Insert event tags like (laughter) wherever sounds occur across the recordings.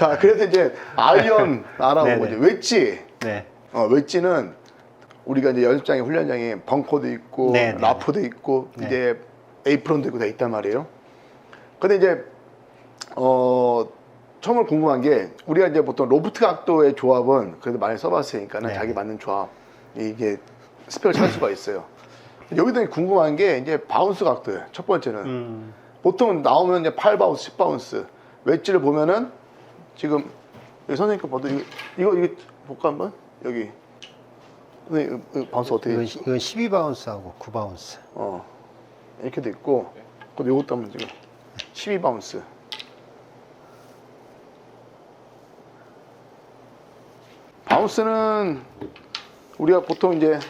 자, 그래서 이제 아이언 알아보고 네네. 이제 웨지. 네. 어, 웨지는 우리가 이제 연습장에 훈련장에 벙커도 있고 네 네. 라프도 있고 네. 이제 에이프론도 있고 다 있단 말이에요. 근데 이제 어 처음으로 궁금한 게 우리가 이제 보통 로프트 각도의 조합은 그래도 많이 써봤으니까는 네. 자기 맞는 조합 이게 스펙을 찾을 수가 있어요. 여기서 궁금한 게 이제 바운스 각도예요. 첫 번째는 음. 보통 나오면 이제 8바운스, 10바운스 웨지를 보면은 지금 여기 선생님 거 봐도 이거 이거, 이거 볼까 한번 여기 선생님 이거 바운스 어떻게 이건, 이건 12바운스하고 9바운스. 어 이렇게 돼 있고 그리고 이것도 한번 지금 12 바운스 바운스는 우리가 보통 이제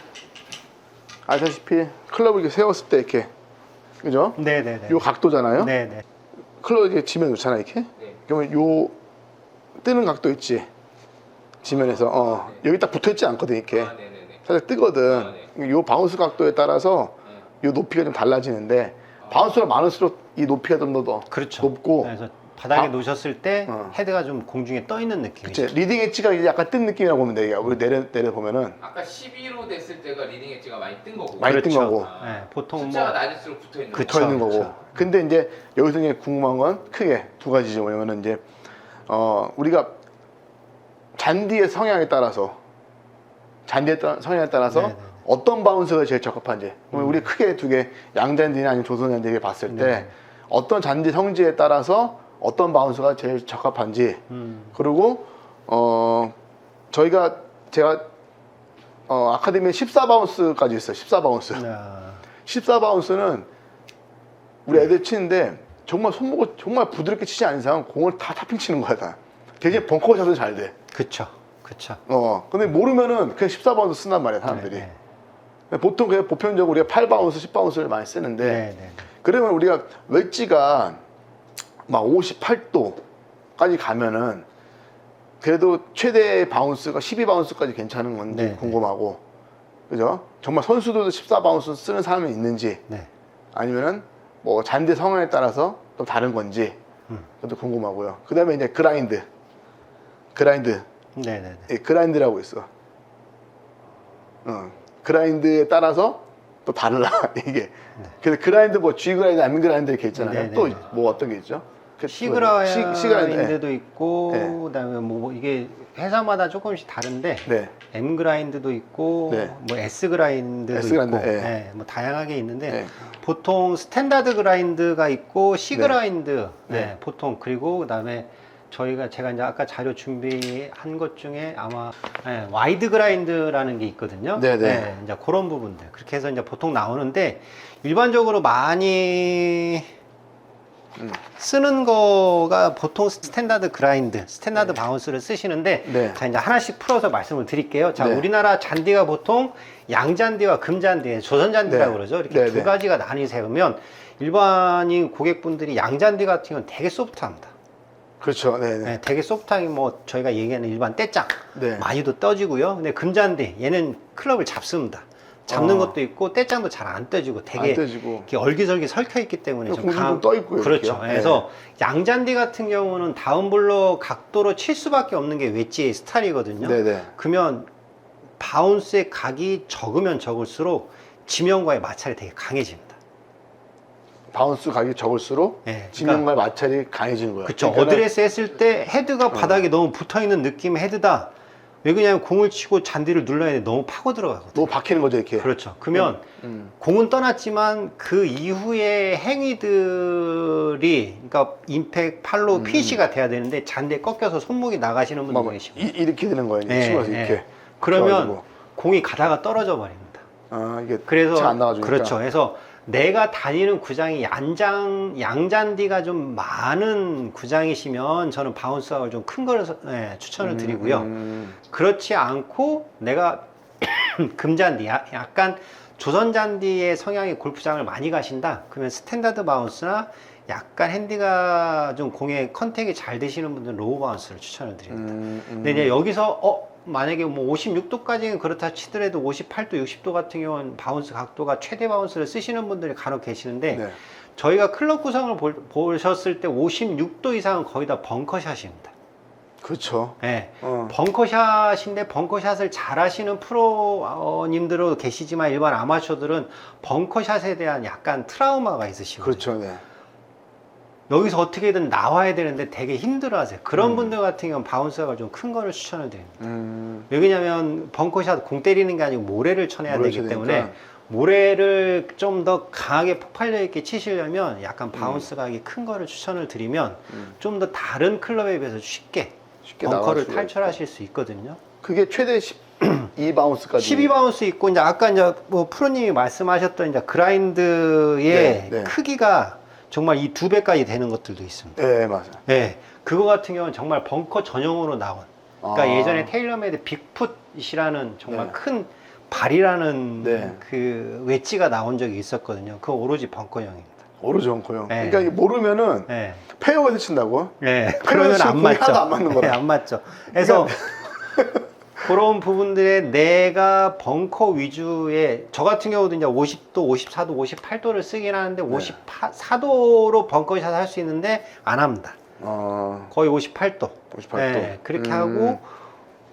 아시다시피 클럽을 이렇게 세웠을 때 이렇게 그죠? 네네네. 요 각도잖아요. 네네. 클럽 이렇게 지면 놓잖아 이렇게. 네. 그러면 요 뜨는 각도 있지. 지면에서 어 네. 여기 딱 붙어 있지 않거든 이렇게. 아, 네네네. 살짝 뜨거든. 아, 요 바운스 각도에 따라서 네. 요 높이가 좀 달라지는데 바운스가 많을수록 이 높이가 좀 더 그렇죠. 높고 그래서 바닥에 아. 놓으셨을 때 어. 헤드가 좀 공중에 떠 있는 느낌이죠. 그치 리딩 엣지가 이제 약간 뜬 느낌이라고 보면 돼. 우리 내려 내려 보면은 아까 12로 됐을 때가 리딩 엣지가 많이 뜬 거고. 많이 뜬 그렇죠. 거고 아, 네, 보통 숫자가 뭐 낮을수록 붙어 있는 그쵸. 붙어 있는 거고. 그렇죠. 근데 이제 여기서 이제 궁금한 건 크게 두 가지죠. 뭐냐면은 이제 어 우리가 잔디의 성향에 따라서 잔디의 따- 성향에 따라서 네네. 어떤 바운스가 제일 적합한지. 그러면 우리 크게 두 개 양잔디나 아니면 조선잔디 봤을 때 네네. 어떤 잔디 성질에 따라서 어떤 바운스가 제일 적합한지. 음, 그리고 어 저희가 제가 어 아카데미에 14바운스까지 있어요. 14바운스. 아, 14바운스는 우리 애들 치는데 정말 손목을 정말 부드럽게 치지 않는 이상 공을 다 타핑 치는 거야 다. 대신 벙커 샷은 잘 돼. 그쵸, 그쵸. 어. 근데 모르면은 그냥 14바운스 쓴단 말이야 사람들이. 네, 근데 보통 그냥 보편적으로 우리가 8바운스, 10바운스를 많이 쓰는데 네, 네, 네. 그러면 우리가 웨지가 막 58도까지 가면은 그래도 최대 바운스가 12바운스까지 괜찮은 건지 네, 네. 궁금하고 그죠? 정말 선수들도 14바운스 쓰는 사람이 있는지 네. 아니면은 뭐 잔디 성향에 따라서 또 다른 건지 음. 그것도 궁금하고요. 그 다음에 이제 그라인드, 그라인드, 네, 네, 네. 예, 그라인드라고 있어. 어, 그라인드에 따라서 또 달라 (laughs) 이게. 그래서 그라인드 뭐 G 그라인드, M 그라인드 이렇게 있잖아요. 네, 네, 또 네. 뭐 어떤 게 있죠? 그 C 시- 그라인드도 시그라인드, 있고 네. 그다음에 뭐 이게 회사마다 조금씩 다른데 네. M 그라인드도 있고 네. 뭐 S 그라인드도 S 그라인드, 있고 예. 네, 뭐 다양하게 있는데 네. 보통 스탠다드 그라인드가 있고 C 네. 그라인드 네. 네. 보통 그리고 그다음에 저희가 제가 이제 아까 자료 준비한 것 중에 아마 네, 와이드 그라인드라는 게 있거든요. 네, 네. 이제 그런 부분들 그렇게 해서 이제 보통 나오는데 일반적으로 많이 음. 쓰는 거가 보통 스탠다드 그라인드, 스탠다드 바운스를 쓰시는데 네. 자 이제 하나씩 풀어서 말씀을 드릴게요. 자 네. 우리나라 잔디가 보통 양잔디와 금잔디, 조선잔디라고 네. 그러죠. 이렇게 네, 두 네. 가지가 나뉘세요. 그러면 일반인 고객분들이 양잔디 같은 경우는 되게 소프트합니다. 그렇죠. 네, 네. 네, 되게 소프트하게 뭐 저희가 얘기하는 일반 떼짱 네. 많이도 떠지고요. 근데 금잔디 얘는 클럽을 잡습니다. 잡는 어. 것도 있고 떼짱도 잘안 떠지고 되게 안 떠지고. 이렇게 얼기설기 설켜 있기 때문에 좀 강... 좀떠 있고요, 그렇죠. 이렇게요. 네. 그래서 양잔디 같은 경우는 다운블러 각도로 칠 수밖에 없는 게 웨지의 스타일이거든요. 네, 네. 그러면 바운스의 각이 적으면 적을수록 지면과의 마찰이 되게 강해집니다. 바운스 각이 적을수록 네, 지면과 마찰이 강해지는 거예요. 그렇죠. 그러니까는 어드레스 했을 때 헤드가 바닥에 너무 붙어 있는 느낌의 헤드다. 왜 그러냐면 공을 치고 잔디를 눌러야 돼. 너무 파고 들어가거든요. 너무 박히는 거죠, 이렇게. 그렇죠. 그러면 음. 공은 떠났지만 그 이후의 행위들이 그러니까 임팩 팔로 음. 피시가 돼야 되는데 잔디에 꺾여서 손목이 나가시는 분들 막 계시고 이, 이렇게 되는 거예요. 네, 네. 이렇게. 그러면 그래가지고. 공이 가다가 떨어져 버립니다. 아, 이게 그래서 잘안 나가주니까. 그렇죠. 그래서 내가 다니는 구장이 양장 양잔디가 좀 많은 구장이시면 저는 바운스아웃 좀큰 거를 서- 네, 추천을 드리고요. 음, 그렇지 않고 내가 (clears throat) 금잔디 야- 약간 조선잔디의 성향의 골프장을 많이 가신다 그러면 스탠다드 바운스나 약간 핸디가 좀 공에 컨택이 잘 되시는 분들은 로우 바운스를 추천을 드립니다 음, 음. 근데 이제 여기서 어 만약에 뭐 56도까지는 그렇다 치더라도 58도 60도 같은 경우는 바운스 각도가 최대 바운스를 쓰시는 분들이 간혹 계시는데 네. 저희가 클럽 구성을 볼- 보셨을 때 56도 이상은 거의 다 벙커샷입니다 그렇죠. 예. 어. 벙커샷인데 벙커샷을 잘하시는 프로님들도 계시지만 일반 아마추어들은 벙커샷에 대한 약간 트라우마가 있으시거든요. 그렇죠. 네. 여기서 어떻게든 나와야 되는데 되게 힘들어하세요. 그런 음. 분들 같은 경우는 바운스가 좀 큰 거를 추천을 드립니다. 음. 왜냐면 벙커샷 공 때리는 게 아니고 모래를 쳐내야 모래 되기 쳐야 때문에. 모래를 좀 더 강하게 폭발력 있게 치시려면 약간 바운스 음. 각이 큰 거를 추천을 드리면 음. 좀더 다른 클럽에 비해서 쉽게, 쉽게 벙커를 탈출하실 수 있거든요. 그게 최대 12 바운스까지. 12 바운스 있고 이제 아까 이제 뭐 프로님이 말씀하셨던 이제 그라인드의 네, 네. 크기가 정말 이 두 배까지 되는 것들도 있습니다. 네, 맞아요. 네, 그거 같은 경우는 정말 벙커 전용으로 나온. 그러니까 아. 예전에 테일러메이드 빅풋이라는 정말 네. 큰 발이라는 네. 그 웨지가 나온 적이 있었거든요. 그거 오로지 벙커형입니다. 오르죠, 엉커요. 네. 그러니까 이게 모르면은 네. 페어웨이 친다고. 네, 그러면 안 공이 맞죠. 하나도 안 맞는 거라. 네, 안 맞죠. 그래서 그런 부분들에 내가 벙커 위주의 저 같은 경우도 이제 50도, 54도, 58도를 쓰긴 하는데 네. 54도로 벙커샷 할 수 있는데 안 합니다. 어, 거의 58도. 58도. 네, 그렇게 음. 하고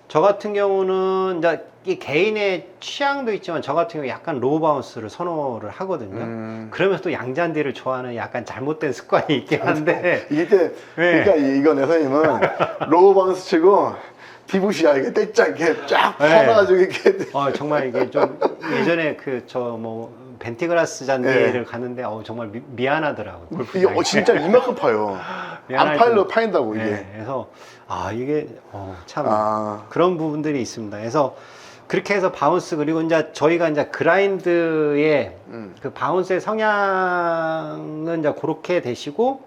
저 같은 경우는 이제 이 개인의 취향도 있지만 저 같은 경우 약간 로우 바운스를 선호를 하거든요. 음. 그러면서 또 양잔디를 좋아하는 약간 잘못된 습관이 있긴 한데 이게 이제 네. 그러니까 이- 이거 내 선생님은 로우 바운스 치고 디부시야 이게 떼짝 이렇게 쫙 네. 퍼놔가지고 이렇게 어, 정말 이게 좀 예전에 그 저 뭐 벤티그라스 잔디를 네. 갔는데 어, 정말 미, 안하더라고요 이게 어, 진짜 이만큼 파요. (laughs) 안 미안할 팔로 정도. 파인다고 이게. 네, 그래서 아 이게 어, 참 아, 그런 부분들이 있습니다. 그래서 그렇게 해서 바운스 그리고 이제 저희가 이제 그라인드의 음. 그 바운스의 성향은 이제 그렇게 되시고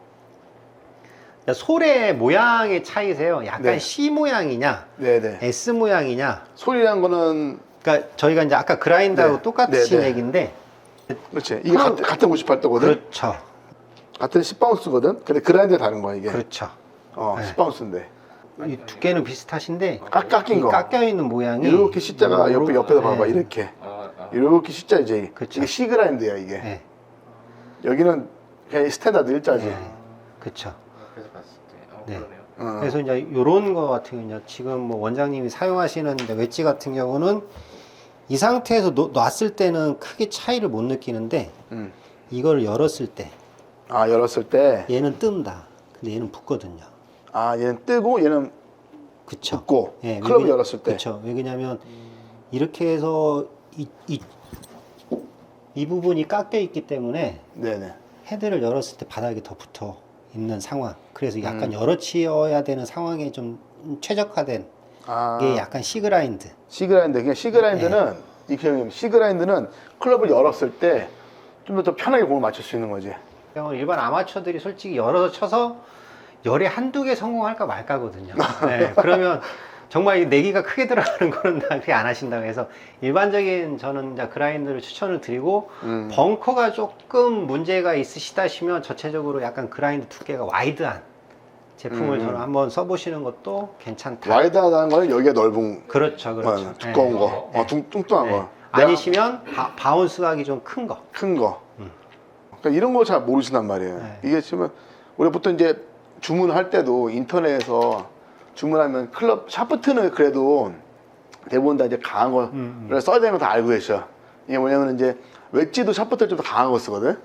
솔의 모양의 차이세요. 약간 네. C 모양이냐 네네. S 모양이냐. 소리란 거는 그러니까 저희가 이제 아까 그라인드하고 네. 똑같은 네, 네. 얘기인데 그렇지. 이게 같은, 같은 58도거든. 그렇죠, 같은 10바운스거든. 근데 그라인드 다른 거야 이게. 그렇죠. 어, 네. 10바운스인데. 이 두께는 비슷하신데 깎, 깎인 이 거. 깎여 있는 모양이 이렇게 십자가 옆에 옆에서 봐봐 네. 이렇게. 아, 아. 이렇게 십자 이제 그쵸. 이게 C 그라인드야 이게. 네, 여기는 그냥 스탠다드 일자지. 네. 그렇죠. 어, 네. 그러네요. 어. 그래서 이제 이런 거 같은 경우는 지금 뭐 원장님이 사용하시는 웨지 같은 경우는 이 상태에서 놓, 놨을 때는 크게 차이를 못 느끼는데 음. 이걸 열었을 때 아 열었을 때. 얘는 뜬다. 근데 얘는 붙거든요. 아 얘는 뜨고 얘는 그쵸? 붙고. 예, 클럽 왜냐- 열었을 때. 그쵸. 왜냐면 이렇게 해서 이, 이, 이 부분이 깎여 있기 때문에 네네. 헤드를 열었을 때 바닥에 더 붙어 있는 상황. 그래서 약간 음. 열어치어야 되는 상황에 좀 최적화된 아. 게 약간 시그라인드. C 그라인드. 그냥 C 그라인드는 네. 이 그냥 C 그라인드는 클럽을 열었을 때 좀더 편하게 공을 맞출 수 있는 거지. 경우 일반 아마추어들이 솔직히 열어서 쳐서 열에 한두 개 성공할까 말까거든요. (laughs) 네, 그러면 정말 이 내기가 크게 들어가는 거는 다 그렇게 안 하신다고 해서 일반적인 저는 이제 그라인드를 추천을 드리고 음. 벙커가 조금 문제가 있으시다 시면 전체적으로 약간 그라인드 두께가 와이드한 제품을 음. 저는 한번 써보시는 것도 괜찮다. 와이드하다는 거는 여기가 넓은 그렇죠, 그렇죠. 거, 두꺼운 네. 거, 어, 뚱, 뚱뚱한 네. 거. 아니시면 바, 바운스 각이 좀 큰 거. 큰 거. 음. 그러니까 이런 거 잘 모르신단 말이에요. 네. 이게 지금 우리가 보통 이제 주문할 때도 인터넷에서 주문하면 클럽 샤프트는 그래도 대부분 다 이제 강한 거를 음, 음. 써야 되는 거 다 알고 계셔. 이게 뭐냐면 이제 웨지도 샤프트를 좀 더 강한 거 쓰거든.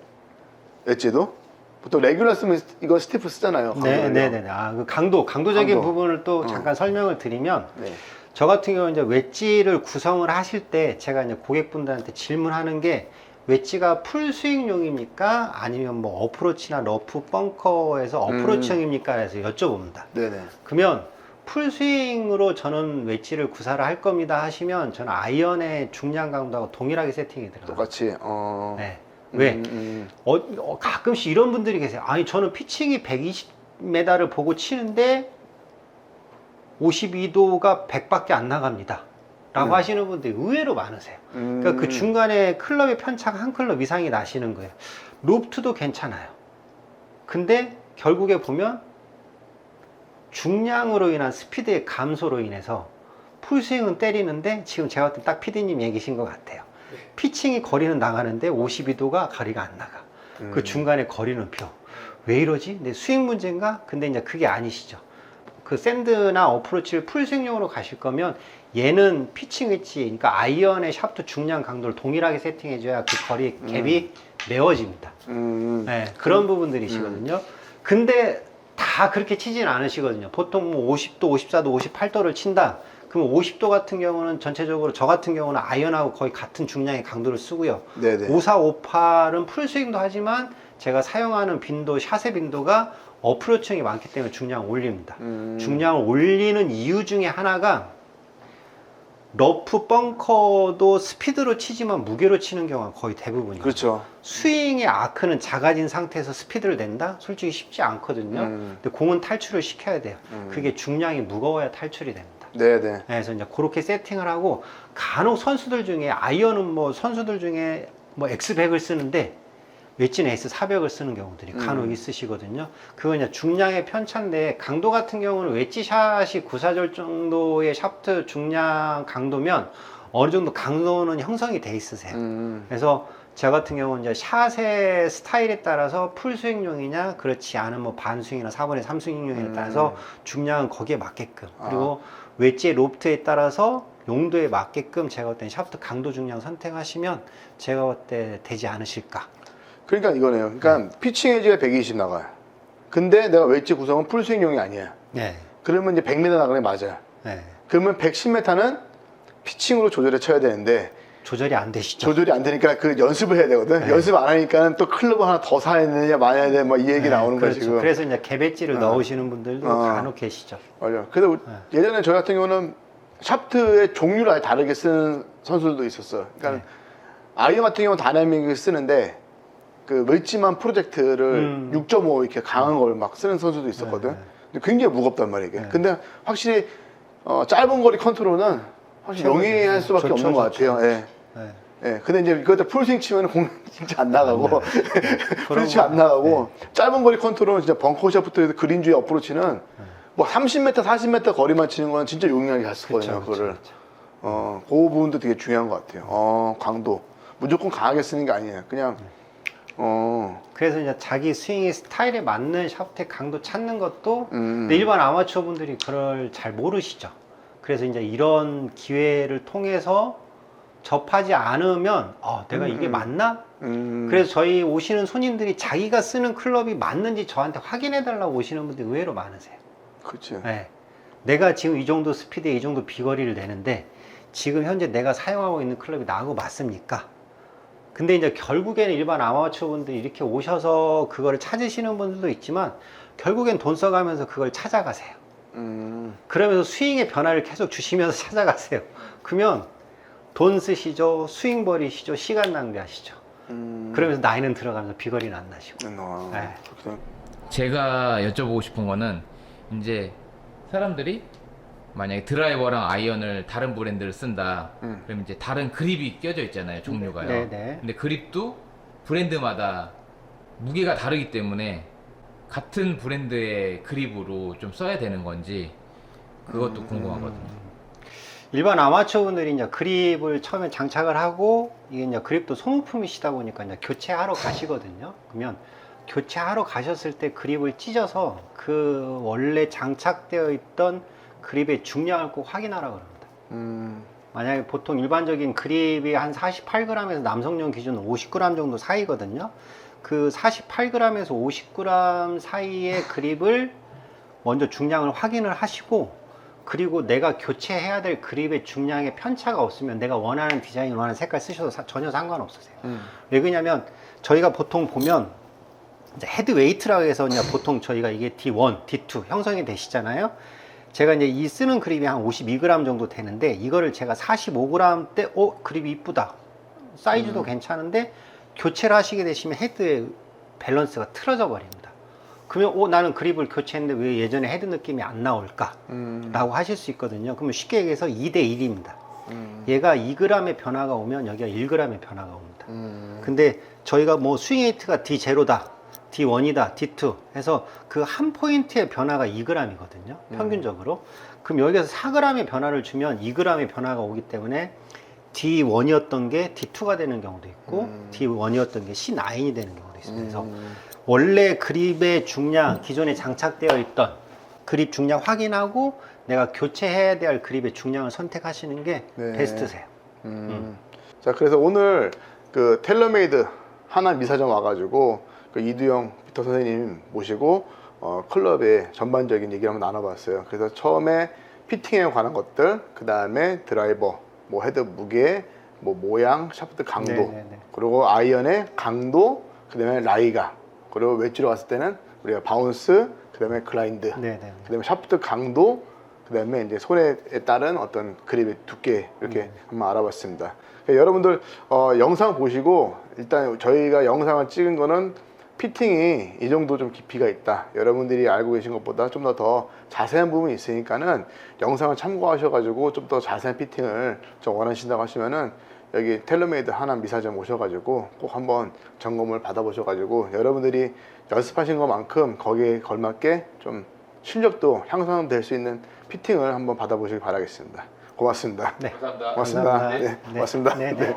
웨지도 보통 레귤러 쓰면 이거 스티프 쓰잖아요. 네, 강도를요. 네, 네. 아, 그 강도, 강도적인 강도. 부분을 또 어. 잠깐 설명을 드리면 네. 저 같은 경우는 이제 웨지를 구성을 하실 때 제가 이제 고객분들한테 질문하는 게 웨지가 풀 스윙용입니까? 아니면 뭐 어프로치나 러프 벙커에서 어프로치형입니까? 해서 여쭤봅니다. 네네. 그러면 풀 스윙으로 저는 웨지를 구사를 할 겁니다 하시면 저는 아이언의 중량 강도하고 동일하게 세팅이 들어가요. 똑같이. 어. 네. 왜? 음, 음. 어, 어, 가끔씩 이런 분들이 계세요. 아니, 저는 피칭이 120m를 보고 치는데 52도가 100밖에 안 나갑니다. 라고 음. 하시는 분들이 의외로 많으세요. 음. 그러니까 그 중간에 클럽의 편차가 한 클럽 이상이 나시는 거예요. 로프트도 괜찮아요. 근데 결국에 보면 중량으로 인한 스피드의 감소로 인해서 풀스윙은 때리는데 지금 제가 봤을 때딱 피디님 얘기신 것 같아요. 피칭이 거리는 나가는데 52도가 거리가 안 나가. 그 음. 중간에 거리는 펴. 왜 이러지? 내 스윙 문제인가? 근데 이제 그게 아니시죠. 그 샌드나 어프로치를 풀스윙용으로 가실 거면 얘는 피칭 위치, 그러니까 아이언의 샤프트 중량 강도를 동일하게 세팅해줘야 그 거리 갭이 메워집니다. 음. 네, 그런 부분들이시거든요. 근데 다 그렇게 치진 않으시거든요. 보통 뭐 50도, 54도, 58도를 친다. 그럼 50도 같은 경우는 전체적으로 저 같은 경우는 아이언하고 거의 같은 중량의 강도를 쓰고요. 네네. 5458은 풀 스윙도 하지만 제가 사용하는 빈도, 샷의 빈도가 어프로칭이 많기 때문에 중량을 올립니다. 음. 중량을 올리는 이유 중에 하나가 러프 벙커도 스피드로 치지만 무게로 치는 경우가 거의 대부분이에요. 그렇죠. 스윙의 아크는 작아진 상태에서 스피드를 낸다? 솔직히 쉽지 않거든요. 음. 근데 공은 탈출을 시켜야 돼요. 음. 그게 중량이 무거워야 탈출이 됩니다. 네네. 그래서 이제 그렇게 세팅을 하고 간혹 선수들 중에 아이언은 뭐 선수들 중에 뭐 X100을 쓰는데 웨지는 S400을 쓰는 경우들이 간혹 음. 있으시거든요. 이제 중량의 편차인데 강도 같은 경우는 웨지 샷이 9사절 정도의 샤프트 중량 강도면 어느 정도 강도는 형성이 돼 있으세요. 음. 그래서 저 같은 경우는 이제 샷의 스타일에 따라서 풀 스윙용이냐 그렇지 않은 뭐 반스윙이나 4분의 3스윙용에 따라서 음. 중량은 거기에 맞게끔 그리고 웨지의 로프트에 따라서 용도에 맞게끔 제가 볼때 샤프트 강도 중량 선택하시면 제가 볼때 되지 않으실까 그러니까 이거네요. 그러니까 피칭 에지가 120 나가요. 근데 내가 웨지 구성은 풀 스윙용이 아니야. 네, 그러면 이제 100m 나가는 게 맞아요. 네. 그러면 110m는 피칭으로 조절해 쳐야 되는데 조절이 안 되시죠 조절이 안 되니까 그 연습을 해야 되거든. 네. 연습 안 하니까는 또 클럽 하나 더 사야 되느냐 마냐 되냐 뭐이 얘기 네, 나오는 그렇죠. 지금. 그래서 이제 개배지를 어. 넣으시는 분들도 어. 간혹 계시죠 맞아. 그래서 네. 예전에 저 같은 경우는 샤프트의 종류를 아예 다르게 쓰는 선수들도 있었어. 그러니까 네. 아이언 같은 경우는 다이나믹을 쓰는데 그 웨지만 프로젝트를 음. 6.5 이렇게 강한 걸 막 쓰는 선수도 있었거든. 네, 근데 굉장히 무겁단 말이야 이게. 네. 근데 확실히 어, 짧은 거리 컨트롤은 확실히. 영위할 수밖에 좋죠, 없는 것. 같아요. 예. 네. 예. 근데 이제 이것도 풀스윙 치면 공 (laughs) 진짜 안 나가고 (laughs) 풀스윙 안 거- 나가고 짧은 거리 컨트롤은 진짜 벙커 샷부터 그린 주의 어프로치는 뭐 30m, 40m 거리만 치는 거는 진짜 용이하게. 그렇죠, 그거를. 어, 그 부분도 되게 중요한 것 같아요. 어, 강도. 무조건 강하게 쓰는 게 아니에요. 그냥, 어, 그래서 이제 자기 스윙의 스타일에 맞는 샤프트의 강도 찾는 것도 음. 근데 일반 아마추어 분들이 그걸 잘 모르시죠. 그래서 이제 이런 기회를 통해서 접하지 않으면 어, 내가 이게 음. 맞나? 음. 그래서 저희 오시는 손님들이 자기가 쓰는 클럽이 맞는지 저한테 확인해 달라고 오시는 분들이 의외로 많으세요. 그치. 네. 내가 지금 이 정도 스피드에 이 정도 비거리를 내는데 지금 현재 내가 사용하고 있는 클럽이 나하고 맞습니까? 근데 이제 결국에는 일반 아마추어 분들이 이렇게 오셔서 그거를 찾으시는 분들도 있지만 결국엔 돈 써가면서 그걸 찾아가세요. 음. 그러면서 스윙의 변화를 계속 주시면서 (laughs) 찾아가세요. 그러면 돈 쓰시죠, 스윙 버리시죠, 시간 낭비하시죠. 음. 그러면서 나이는 들어가면서 비거리는 안 나시고. 음, 어, 네. 제가 여쭤보고 싶은 거는 이제 사람들이 만약에 드라이버랑 아이언을 다른 브랜드를 쓴다. 음. 그럼 이제 다른 그립이 껴져 있잖아요, 종류가요. 네, 네. 근데 그립도 브랜드마다 무게가 다르기 때문에 같은 브랜드의 그립으로 좀 써야 되는 건지 그것도 음. 궁금하거든요. 일반 아마추어 분들이 이제 그립을 처음에 장착을 하고 이게 이제 그립도 소모품이시다 보니까 이제 교체하러 가시거든요. 그러면 교체하러 가셨을 때 그립을 찢어서 그 원래 장착되어 있던 그립의 중량을 꼭 확인하라 그럽니다. 음. 만약에 보통 일반적인 그립이 한 48g에서 남성용 기준 50g 정도 사이거든요. 그 48g에서 50g 사이의 그립을 먼저 중량을 확인을 하시고 그리고 내가 교체해야 될 그립의 중량에 편차가 없으면 내가 원하는 디자인, 원하는 색깔 쓰셔도 사- 전혀 상관없으세요. 음. 왜 그러냐면 저희가 보통 보면 헤드 웨이트라고 해서 보통 저희가 이게 D1, D2 형성이 되시잖아요. 제가 이제 이 쓰는 그립이 한 52g 정도 되는데 이거를 제가 45g 때, 어 그립이 이쁘다. 사이즈도 괜찮은데 교체를 하시게 되시면 헤드의 밸런스가 틀어져 버립니다. 그러면 어 나는 그립을 교체했는데 왜 예전에 헤드 느낌이 안 나올까? 음. 라고 하실 수 있거든요. 그러면 쉽게 얘기해서 2대 1입니다. 음. 얘가 2g의 변화가 오면 여기가 1g의 변화가 옵니다. 음. 근데 저희가 뭐 스윙 에이트가 D0다, D1이다, D2 해서 그 한 포인트의 변화가 2g이거든요. 평균적으로. 그럼 여기서 4g의 변화를 주면 2g의 변화가 오기 때문에 D1이었던 게 D2가 되는 경우도 있고 음. D1이었던 게 C9이 되는 경우도 있어요. 그래서 음. 원래 그립의 중량, 기존에 장착되어 있던 그립 중량 확인하고 내가 교체해야 될 그립의 중량을 선택하시는 게 네. 베스트세요. 음. 자, 그래서 오늘 그 텔러메이드 하나 미사점 와가지고 그 이두영 피터 선생님 모시고 어, 클럽의 전반적인 얘기를 한번 나눠봤어요. 그래서 처음에 피팅에 관한 것들, 그 다음에 드라이버, 뭐 헤드 무게, 뭐 모양, 샤프트 강도, 네, 네, 네. 그리고 아이언의 강도, 그 다음에 라이가, 그리고 웨지로 갔을 때는 우리가 바운스, 그 다음에 클라인드, 네, 네. 그다음에 샤프트 강도, 그 다음에 이제 손에 따른 어떤 그립의 두께 이렇게 한번 알아봤습니다. 여러분들 어, 영상 보시고 일단 저희가 영상을 찍은 거는 피팅이 이 정도 좀 깊이가 있다. 여러분들이 알고 계신 것보다 좀 더 더 자세한 부분이 있으니까는 영상을 참고하셔 가지고 좀 더 자세한 피팅을 좀 원하신다고 하시면은 여기 텔러메이드 하나 미사점 오셔가지고 꼭 한번 점검을 받아보셔가지고 여러분들이 연습하신 것만큼 거기에 걸맞게 좀 실력도 향상될 수 있는 피팅을 한번 받아보시기 바라겠습니다. 고맙습니다. 네. 감사합니다. 고맙습니다. 감사합니다. 네, 고맙습니다. 네, 네.